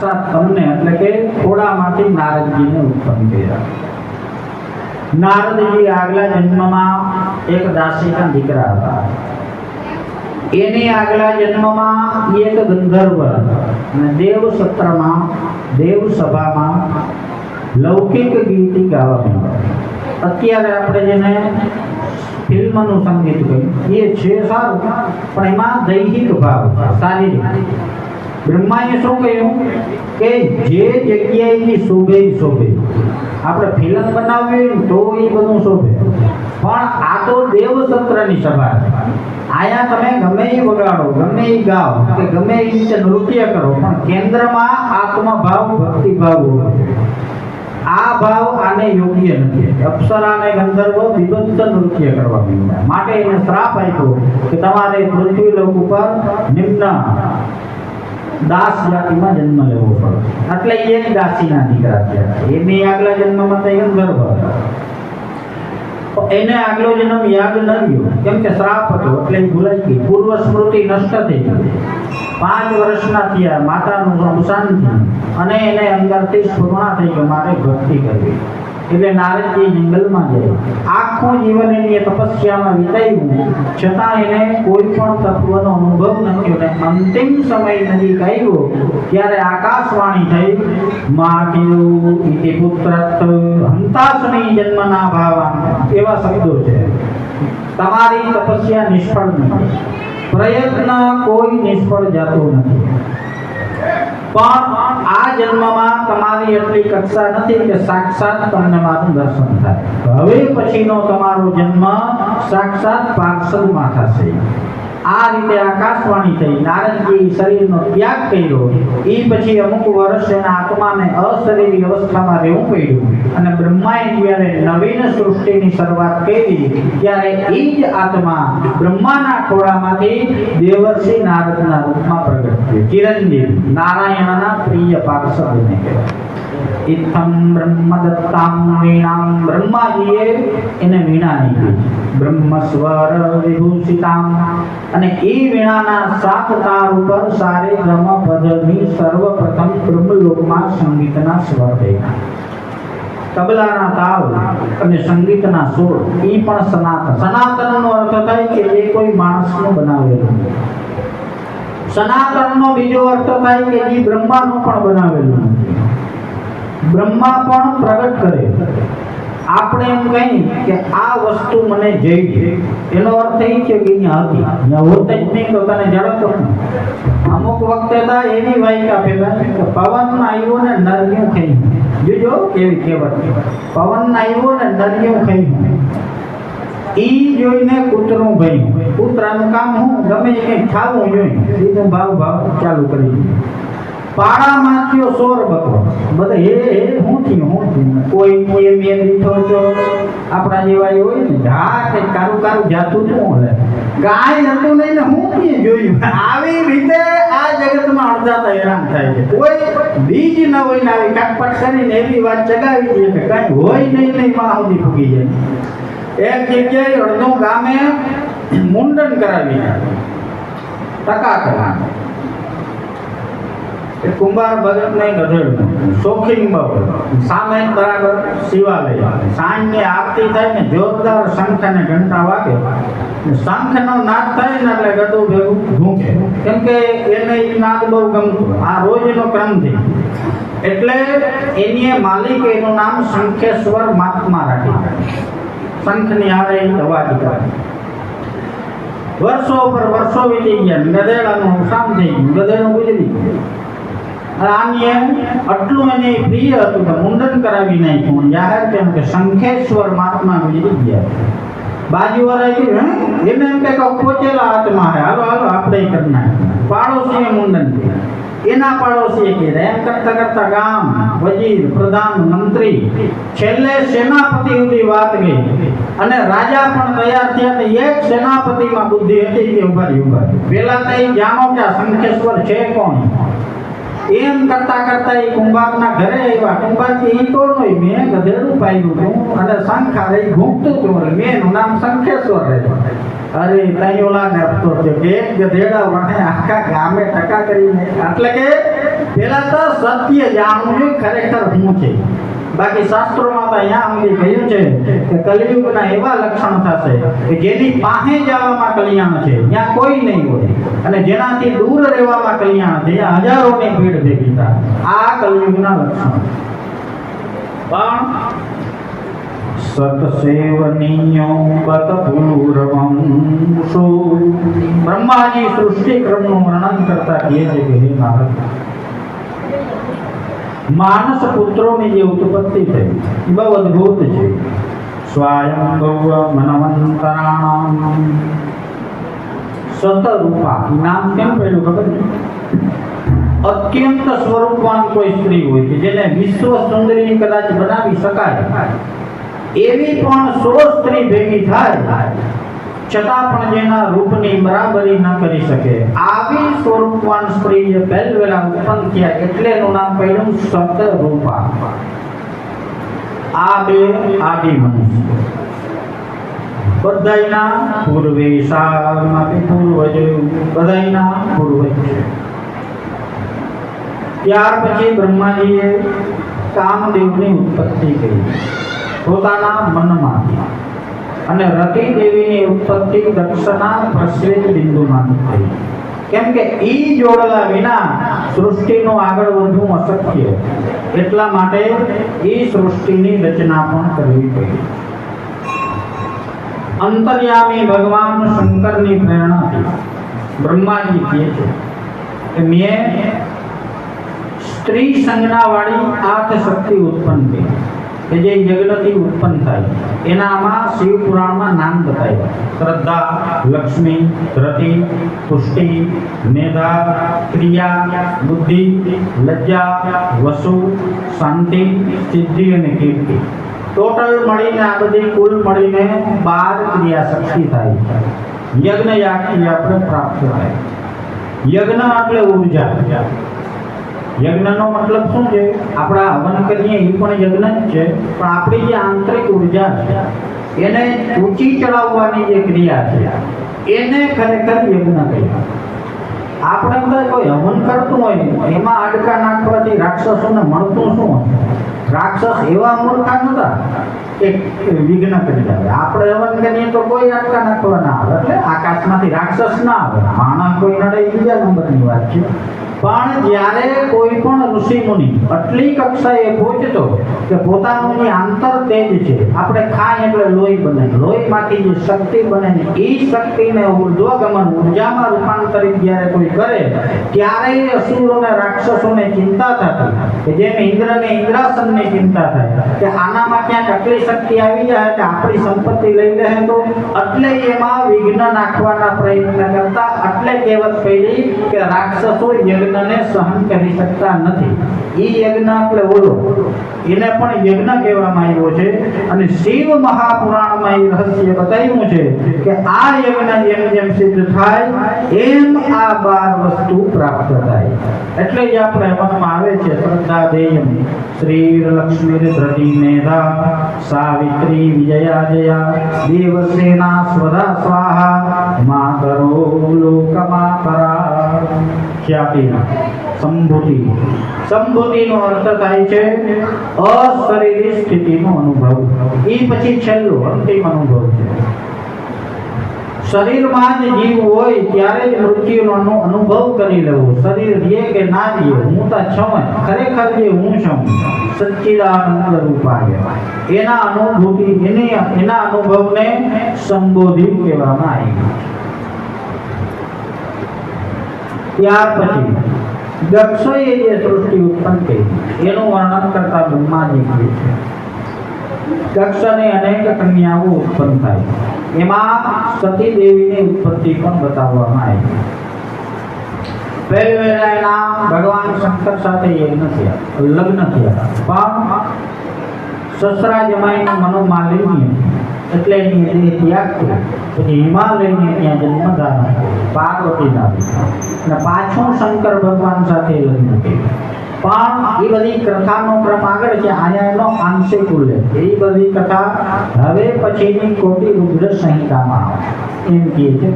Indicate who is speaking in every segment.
Speaker 1: તમને એટલે કે થોડામાંથી નારદજીને ઉત્પન્ન કર્યા. નારદજી આગલા જન્મમાં એક દાસીના દીકરા હતા. એની આગલા જન્મમાં એક ગંધર્વ અને દેવ સત્રમાં, દેવ સભામાં લૌકિક ગીતિ ગાવા અત્યારે આપણે જેને ફિલ્મનું સંગીત કહ્યું, એ છે સારું, પણ એમાં દૈહિક ભાવ શારીરિક. બ્રહ્માએ શું કહ્યું? કે જે જગ્યાએની શોભે શોભે. આપણે ફિલ્મ બનાવવી તો એ બધું શોભે. પણ આ તો દેવ સભા આયા તમે ગમે એ વગાડો, ગમે એ ગાઓ, કે ગમે એ રીતે નૃત્ય કરો, પણ કેન્દ્રમાં આત્મભાવ, ભક્તિભાવ આ ભાવ આને યોગ્ય નથી. અપ્સરા અને ગંધર્વો વિભક્ત નૃત્ય કરવા માટે એને શ્રાપ આપ્યો કે તમારે પૃથ્વી લોક ઉપર નિમ્ન દાસ જાતિમાં જન્મ લેવો પડે. એટલે એક દાસીના દીકરા થયા. એની આગલા જન્મમાં તો એમ ગર્ભ હતા. એને આગલો જન્મ યાદ ન રહ્યો. કેમ કે શ્રાપ હતો, એટલે એ ભૂલાઈ ગઈ. પૂર્વ સ્મૃતિ નષ્ટ થઈ ગઈ. પાંચ વર્ષના થયા, માતાનું અવસાન થયું અને એને અંદરથી સ્ફૂર્ણા થઈ ગયો મારે ભક્તિ કરવી. એટલે નારદજી જંગલમાં જાય આખું જીવન એની તપસ્યામાં વિતાવ્યું. છતાં એને કોઈ પણ તત્વનો અનુભવ નથી અને અંતિમ સમય નજીક આવ્યો, ત્યારે આકાશવાણી થઈ માધ્યુ ઇતિ પુત્રત હંતાસની જન્મના ભાવા એવા શબ્દો છે. તમારી તપસ્યા નિષ્ફળ નથી. પ્રયત્ન કોઈ નિષ્ફળ જતો નથી. પણ આ જન્મમાં તમારી એટલી કક્ષા નથી કે સાક્ષાત તમને મારું દર્શન થાય. હવે પછીનો તમારો જન્મ સાક્ષાત પાર્ષદમાં થશે. આ રીતે આકાશવાણી થઈ. નારદજી શરીરનો ત્યાગ કર્યો. એ પછી અમુક વર્ષ એના આત્માને અશરીરી અવસ્થામાં રહેવું પડ્યું. અને બ્રહ્માએ જ્યારે નવીન સૃષ્ટિની શરૂઆત કરી, ત્યારે એ જ આત્મા બ્રહ્માના ખોળામાંથી દેવર્ષિ નારદના રૂપમાં પ્રગટ થયો. ચિરંજીવ નારાયણના પ્રિય પાર્ષદને. કહેવાય ઇત્થમ બ્રહ્મદત્તામ વીણામ બ્રહ્માજીએ એને વીણા નહીં બ્રહ્મ સ્વર વિભૂષિતામ અને એ વીણાના સાત તાર ઉપર સારે ગમ પદની સર્વપ્રથમ બ્રહ્મલોકમાં સંગીતના સ્વર થયા તબલાના તાવ અને સંગીતના સુર એ પણ સનાતન સનાતનનો અર્થ થાય કે જે કોઈ માણસનું બનાવેલું. સનાતનનો બીજો અર્થ થાય કે જે બ્રહ્માનું પણ બનાવેલું બ્રહ્મા પણ પ્રગટ કરે. આપણે એમ કહીએ કે આ વસ્તુ મને જઈ એનો અર્થ એ છે કે અહીંયા હતી. અહીંયા હોત જ નહીં તો તને જડતો અમુક વખતે તો એવી વાયકા કે પવન આવ્યો ને નરિયું ખાઈ. જોજો કેવી કહેવત પવન આવ્યો ને નરિયું ખાઈ. ઈ જોઈને કૂતરું ભયું. કૂતરાનું કામ હું ગમે એ ખાવું જોઈએ સીધું ભાવ ભાવ ચાલુ કરી દીધું. પાડામાં થયો સોર બકરો. બધા હે હે હું થયું હું થયું? કોઈ કોઈ એમ એમ દીધો છો આપણા જેવા એ હોય ને હા કે કારું કારું જાતું શું હલે ગાય હતું નહીં ને હું કઈ જોયું? આવી રીતે આ જગતમાં અડધા તો હેરાન થાય છે. કોઈ બીજ ન હોય ને આવી કાટપટ કરીને એવી વાત ચગાવી દે કે કાંઈ હોય નહીં નહીં, માં સુધી ફૂગી જાય. એક જગ્યાએ અડધું ગામે મુંડન કરાવી ટકા કરવાનું એ કુંભાર ભગતને ગઢેડું બહુ સામે બરાબર શિવાલય. સાંજની આરતી થાય ને જોરદાર શંખ અને ઘંટા વાગે. શંખનો નાદ થાય ને એટલે ગધું ભેગું ભૂંકે કેમ કે એને એ નાદ બહુ ગમતું. આ રોજનો ક્રમ છે. એટલે એની માલિક એનું નામ શંખેશ્વર મહાત્મા રાખી શંખની હારે અવાજ કરે વર્ષો પર વર્ષો વીતી ગયા ગધેડાનું અવસાન થઈ ગયું. ગધેડું ગુજરી ગયું. આની આટલું એને પ્રિય હતું કે મુંડન કરાવી નાખ્યું. જાહેર કેમ કે શંખેશ્વર મહાત્મા ગુજરી ગયા. "હે? એને એમ કે પોચેલા આત્મા હે હાલો હાલો, આપણે કરી પાડોશીએ મુંડન કર્યું. એના પાડોશીએ કીધા એમ કરતા કરતા ગામ, વજીર, પ્રધાન, મંત્રી, છેલ્લે સેનાપતિ સુધી વાત ગઈ અને રાજા પણ તૈયાર થયા ને એક સેનાપતિમાં બુદ્ધિ હતી કે ઊભા ઊભા પેલા તો એ જાણો કે શંખેશ્વર છે કોણ? એમ કરતા કરતા એ કુંભારના ઘરે આવ્યા. કુંભારથી કે નો મેં ગધેડું પાડ્યું હતું. અને શંખા રહી ઘૂમતું હતું મેં નામ શંખેશ્વર રહ્યું અરે ઓલા આપતો હતો કે એક ગધેડા વણે આખા ગામે ટકા કરીને. એટલે કે પહેલા તો સત્ય જાણવું ખરેખર હું છે? બાકી શાસ્ત્રોમાં તો અહીંયા સુધી કહ્યું છે કે કલયુગના એવા લક્ષણ થશે કે જેની પાસે જવામાં કલ્યાણ છે. ત્યાં કોઈ નહીં હોય. અને જેનાથી દૂર રહેવામાં કલ્યાણ છે હજારોની ભીડ ભેગી થાય આ કલયુગના લક્ષણ. પણ સતસેવનીયો બત પૂર્વંશો બ્રહ્માજી સૃષ્ટિ ક્રમનું વર્ણન કરતા કહે છે કે હે નારદ માનસ પુત્રોની જે ઉત્પત્તિ થઈ, એ બહુ અદ્ભુત છે. સ્વયંભવ મનવંતરાણામ. સતરૂપા નામ કેમ પડ્યું ખબર અત્યંત સ્વરૂપવાન કોઈ સ્ત્રી હોય છે જેને વિશ્વ સુંદરી કદાચ બનાવી શકાય. એવી પણ સો સ્ત્રી ભેગી થાય. છતાં પણ જેના રૂપની બરાબરી ન કરી શકે. આવી સ્વરૂપવાન સ્ત્રી પહેલ વેલા ઉત્પન્ન થયા એટલે એનું નામ પડ્યું સતરૂપા આ બે આદિ મનુષ્ય. બધાયના પૂર્વેશામાંથી પૂર્વજ, બધાયના પૂર્વજ. છે ત્યાર પછી બ્રહ્માજીએ કામદેવની ઉત્પત્તિ કરી. પોતાના મનમાંથી. અને રતિ દેવીની ઉત્પત્તિ દક્ષના પ્રસરિત બિંદુમાંથી થઈ કેમ કે ઈ જોડલા વિના સૃષ્ટિનું આગળ વધવું અશક્ય. એટલા માટે ઈ સૃષ્ટિની રચના પણ કરવી પડી. અંતર્યામી ભગવાન શંકરની પ્રેરણાથી બ્રહ્માજી કહે છે કે મેં સ્ત્રી સંજ્ઞાવાળી આઠ શક્તિ ઉત્પન્ન કરી. જે યજ્ઞથી ઉત્પન્ન થાય. એનામાં શિવ પુરાણમાં નામ બતાવ્યા. શ્રદ્ધા, લક્ષ્મી, રતિ, પુષ્ટિ, મેધા, ક્રિયા, બુદ્ધિ, લજ્જા, વસુ, શાંતિ, સિદ્ધિ અને કીર્તિ. ટોટલ મળીને આ બધી કુલ મળીને બાર ક્રિયા શક્તિ થાય. યજ્ઞ યાગથી આપણે પ્રાપ્ત થાય. યજ્ઞ એટલે ઊર્જા. યજ્ઞનો મતલબ શું છે? આપણા હવન કરીએ એ પણ યજ્ઞ જ છે, પણ આપણી જે આંતરિક ઊર્જા છે, એને ઊંચી ચડાવવાની જે ક્રિયા છે, એને ખરેખર યજ્ઞ કહેવાય આપણે બધા કોઈ હવન કરતું હોય, એમાં આડકા નાખવાથી રાક્ષસોને મળતું શું? હોય રાક્ષસ એવા મૂર્ખા નતા કે વિઘ્ન આપણે કોઈ આડકા નાખવા આવે. એટલે આકાશમાંથી રાક્ષસ ના કોઈ નડે બીજા નંબરની વાત છે. પણ જ્યારે કોઈ પણ ઋષિ મુનિ આટલી કક્ષાએ પહોંચતો કે પોતાનું આંતર તેજ છે, આપણે ખાય એટલે લોહી બને. લોહીમાંથી જે શક્તિ બને ને એ શક્તિને ઉર્ધ્વગમન ઉર્જામાં રૂપાંતરિત જ્યારે કોઈ કરે, ત્યારે એ અસુરોને, રાક્ષસોને ચિંતા થતી. કે જેમ ઇન્દ્રને ઇન્દ્રાસનની ચિંતા થાય, કે આનામાં ક્યાંક આટલી શક્તિ આવી જાય કે આપણી સંપત્તિ લઈ લે તો એટલે એમાં વિઘ્ન નાખવાના પ્રયત્ન કરતા, એટલે કહેવત કહી કે રાક્ષસો યજ્ઞને સહન કરી શકતા નથી. એ યજ્ઞ એટલે ઓલો એને પણ યજ્ઞ કહેવામાં આવ્યો છે. અને શિવ મહાપુરાણમાં એ રહસ્ય બતાવ્યું છે કે આ યજ્ઞ જેમ જેમ સિદ્ધ થાય, એમ આ બાર વસ્તુ પ્રાપ્ત થાય. એટલે જ આપણે મનમાં આવે છે, શ્રદ્ધા દેયમ. શ્રી લક્ષ્મી ધ્રતિ મેધા સાવિત્રી વિજયા જયા દેવસેના સ્વદા સ્વાહા માતરો લોકમાતરા ખ્યાતિના સંભૂતિ સંભૂતિનો અર્થ થાય છે અશરીરી સ્થિતિનો અનુભવ. એ પછી છેલ્લો અંતિમ અનુભવ છે. શરીરમાં જ જીવ હોય ત્યારે જ મૃત્યુનો અનુભવ કરી લેવો. શરીર રહે કે ના રહે હું તો છું ખરેખર જે હું છું સચ્ચિદાનંદ રૂપાય એના અનુભૂતિ, એને, એના અનુભવને સંબોધિત કહેવામાં આવી. ત્યાર પછી, દક્ષોએ જે સૃષ્ટિ ઉત્પન્ન કરી, એનું વર્ણન કરતા બ્રહ્માજી કહે છે. દક્ષને અનેક કન્યાઓ ઉત્પન્ન થાય. એમાં સતી દેવીની ઉત્પત્તિ પણ બતાવવામાં આવી. વહેલા એના ભગવાન શંકર સાથે યજ્ઞ થયા લગ્ન થયા પણ સસરા જમાઈનું મનોમાલિન્ય એટલે એની દેહ ત્યાગ થયો. પછી હિમાલયને ત્યાં જન્મ ધારણ કર્યો, પાર્વતી નામી અને પાછું શંકર ભગવાન સાથે લગ્ન કર્યું. પણ એ બધી કથાનો ક્રમ આગળ છે અહીંયા એનો આંશિક ઉલ્લેખ. એ બધી કથા હવે પછીની કોટી રુદ્ર સંહિતામાં એમ કહે છે.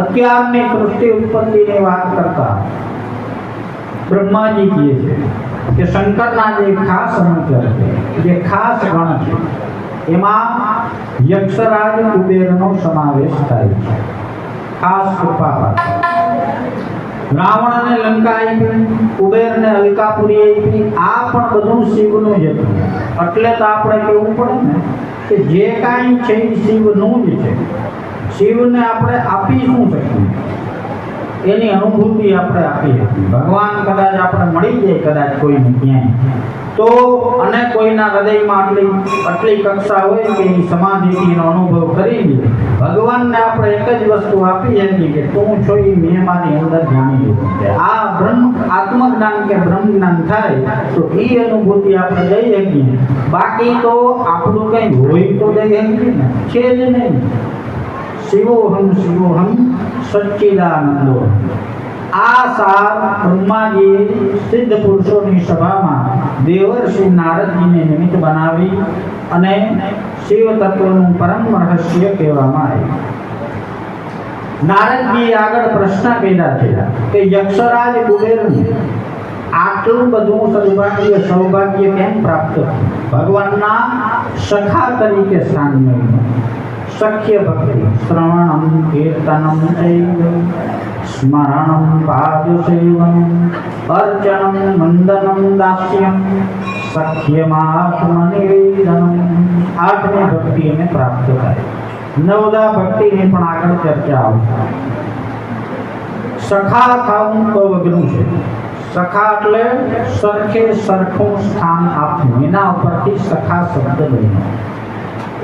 Speaker 1: અત્યારની સૃષ્ટિ ઉત્પત્તિની વાત કરતા બ્રહ્માજી કહે છે કે શંકરના જે ખાસ અનુચર છે, જે ખાસ ગણ છે, એમાં યક્ષરાજ કુબેરનો સમાવેશ થાય છે. ખાસ કૃપા રાવણને લંકા આપી કુબેરને અલકાપુરી આપી, આ પણ બધું શિવનું જ હતું એટલે તો આપણે કહેવું પડે ને કે જે કાંઈ છે એ શિવનું જ છે. શિવને આપણે આપી શું શકીએ? એની અનુભૂતિ આપણે આપી શકીએ. ભગવાન કદાચ આપણે મળી જાય, કદાચ કોઈને ક્યાંય. તો અને કોઈના હૃદયમાં આટલી આટલી કક્ષા હોય કે એ સમાધિનો અનુભવ કરી લે, ભગવાનને આપણે એક જ વસ્તુ આપી શકીએ કે તું છો એ મેં અંદર જાણી છે આ બ્રહ્મ, આત્મજ્ઞાન કે બ્રહ્મ જ્ઞાન થાય, તો એ અનુભૂતિ આપણે દઈ શકીએ. બાકી તો આપણું કંઈ હોય તો દઈ શકીએ ને, છે જ નહીં. શિવોહમ શિવોહમ સચ્ચિદાનંદો. આ સાર બ્રહ્માજીએ સિદ્ધ પુરુષોની સભામાં દેવર્ષિ નારદજીને નિમિત્ત બનાવી અને શિવ તત્વનું પરમ રહસ્ય કહેવામાં આવ્યું. નારદજી આગળ પ્રશ્ન પેદા થયા કે યક્ષરાજ કુબેરને આટલું બધું સદભાગ્ય, સૌભાગ્ય કેમ પ્રાપ્ત ભગવાનના સખા તરીકે સ્થાન મળ્યું. સખ્ય ભક્તિ, શ્રવણમ, કીર્તનમ ચૈવ સ્મરણમ પાદસેવનમ અર્ચનમ વંદનમ દાસ્યમ સખ્યમાત્મનિવેદનમ આઠમી ભક્તિ એને પ્રાપ્ત થાય નવદા ભક્તિની પણ આગળ ચર્ચા આવશે સખા થવું તો અઘરું છે સખા એટલે સરખે સરખું સ્થાન આપવું એના ઉપરથી સખા શબ્દ બન્યો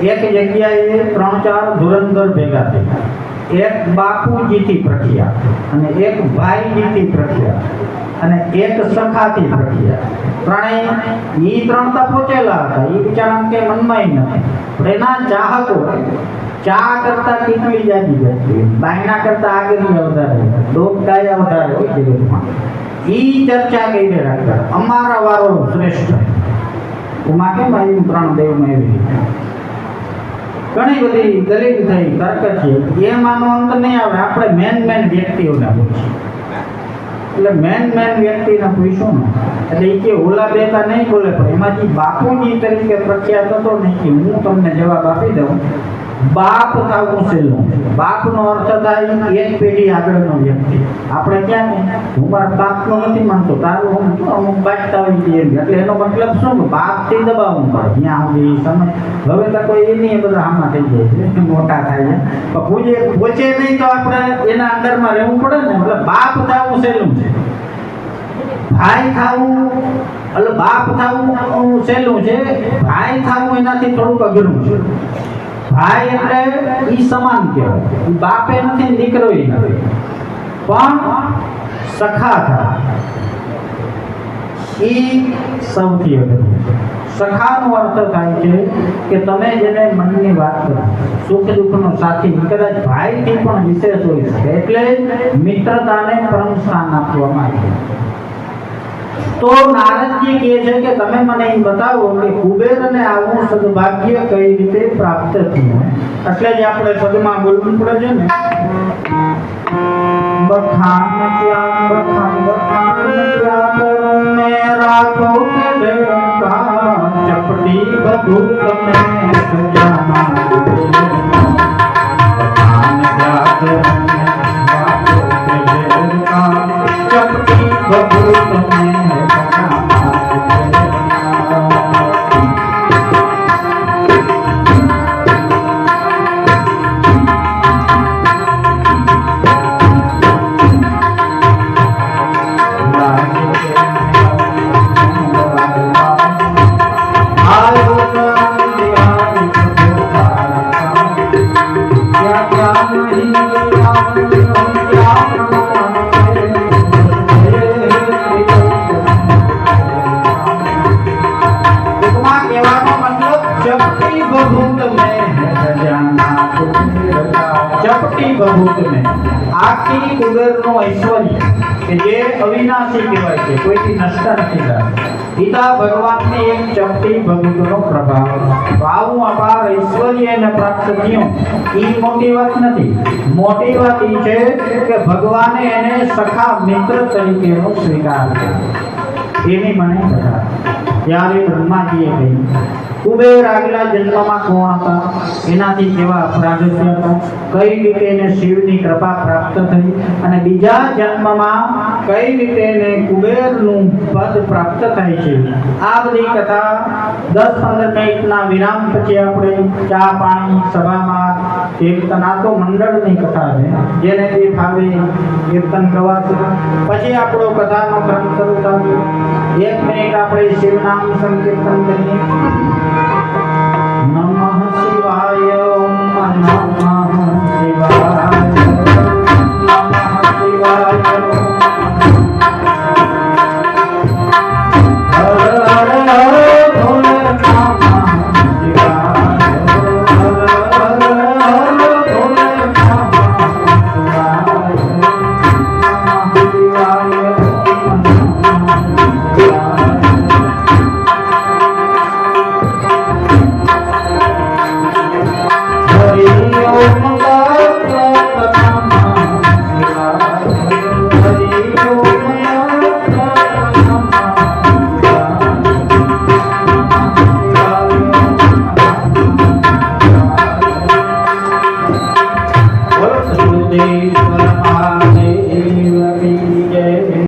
Speaker 1: એક જગ્યાએ ત્રણ ચાર ધુરંધર ભેગા થયા એક બાપુજીથી પ્રખ્યાત અને એક ભાઈજીથી પ્રખ્યાત અને એક સખાથી પ્રખ્યાત. ત્રણેય એ ત્રણ તો પહોંચેલા હતા. એ બિચારા કે મનમાં નથી. પણ એના ચાહકો ચા કરતા કેટલી જાજી જતી બાયના કરતા આગળની વધારે. ડોકડાયા વધારે હોય જગતમાં એ ચર્ચા કઈ રાખતા. અમારા વારો શ્રેષ્ઠ. ઉમા કેમ આવ્યું ત્રણ દેવમાં એવી રીતે? ઘણી બધી દલીલ થઈ તર્ક છે એમાંનો અંત નહીં આવે, આપણે મેન મેન વ્યક્તિઓને પૂછીએ. એટલે મેન મેન વ્યક્તિને પૂછ્યું ને, એટલે એ કે ઓલા બેતા નહીં બોલે પણ એમાંથી બાપુજી તરીકે પ્રખ્યાત હતો ને કે હું તમને જવાબ આપી દઉં. બાપ થવું બાપ બાપનો અર્થ થાય એક પેઢી આગળનો વ્યક્તિ. આપણે ક્યાં ને હું મારા બાપનો નથી માનતો. તારું હું અમુક બાટતા હોય છે એટલે એનો મતલબ શું? કે બાપથી દબાવવું પડે. ત્યાં સુધી સમય હવે તો કોઈ એની એ બધા આમાં થઈ જાય છે. મોટા થાય છે? પણ પૂજે પહોંચે નહીં તો આપણે એના અંદરમાં રહેવું પડે ને? એટલે બાપ થવું સહેલું છે ભાઈ થવું એટલે બાપ થવું સહેલું છે. ભાઈ થવું એનાથી થોડુંક અઘરું છે. ભાઈ એટલે ઈ સમાન કહેવાય. બાપે નથી દીકરો નથી. પણ સખા થાય. ઈ સૌથી અઘરું છે સખાનો અર્થ થાય છે કે તમે જેને મનની વાત કરો સુખ દુઃખનો સાથી કદાચ ભાઈથી પણ વિશેષ હોય શકે એટલે મિત્રતાને પરમ સ્થાન આપવામાં આવ્યું તો નારદજી કહે છે કે તમે મને એ બતાવો કે કુબેરને આવું સદભાગ્ય કઈ રીતે પ્રાપ્ત થયું? એટલે જ આપણે સદમાં બોલવું પડે છે ને? બખાન ક્યાં બખાન બખાન ક્યાં કરું મેં રાખો કે બેકા ચપટી બધું તમે ચપટી બહુત મેં આખી કુબેરનો ઐશ્વર્ય, કે જે અવિનાશી કહેવાય છે, કોઈથી નષ્ટ નથી થતું. પિતા ભગવાનની એક ચપટી ભગવતનો પ્રભાવ. આવું અપાર ઐશ્વર્યને પ્રાપ્ત થયું. એ મોટી વાત નથી. મોટી વાત એ છે કે ભગવાને એને સખા મિત્ર તરીકેનો સ્વીકાર કર્યો. એની મને કથા. ત્યારે બ્રહ્માજીએ કહ્યું કુબેર આગલા જન્મમાં કોણ હતા એનાથી કેવા અપરાધ હતા? કઈ રીતે એને શિવની કૃપા પ્રાપ્ત થઈ? અને બીજા જન્મમાં કઈ રીતે એને કુબેરનું પદ પ્રાપ્ત થાય છે? આ બધી કથા દસ પંદર મિનિટના વિરામ પછી આપણે ચા પાણી સભામાં કીર્તન આ તો મંડળની કથા છે. જેને તે ફાવે કીર્તન ગવાશે પછી આપણો કથાનો ક્રમ શરૂ થશે એક મિનિટ આપણે શિવનામ સંકીર્તન કરીએ.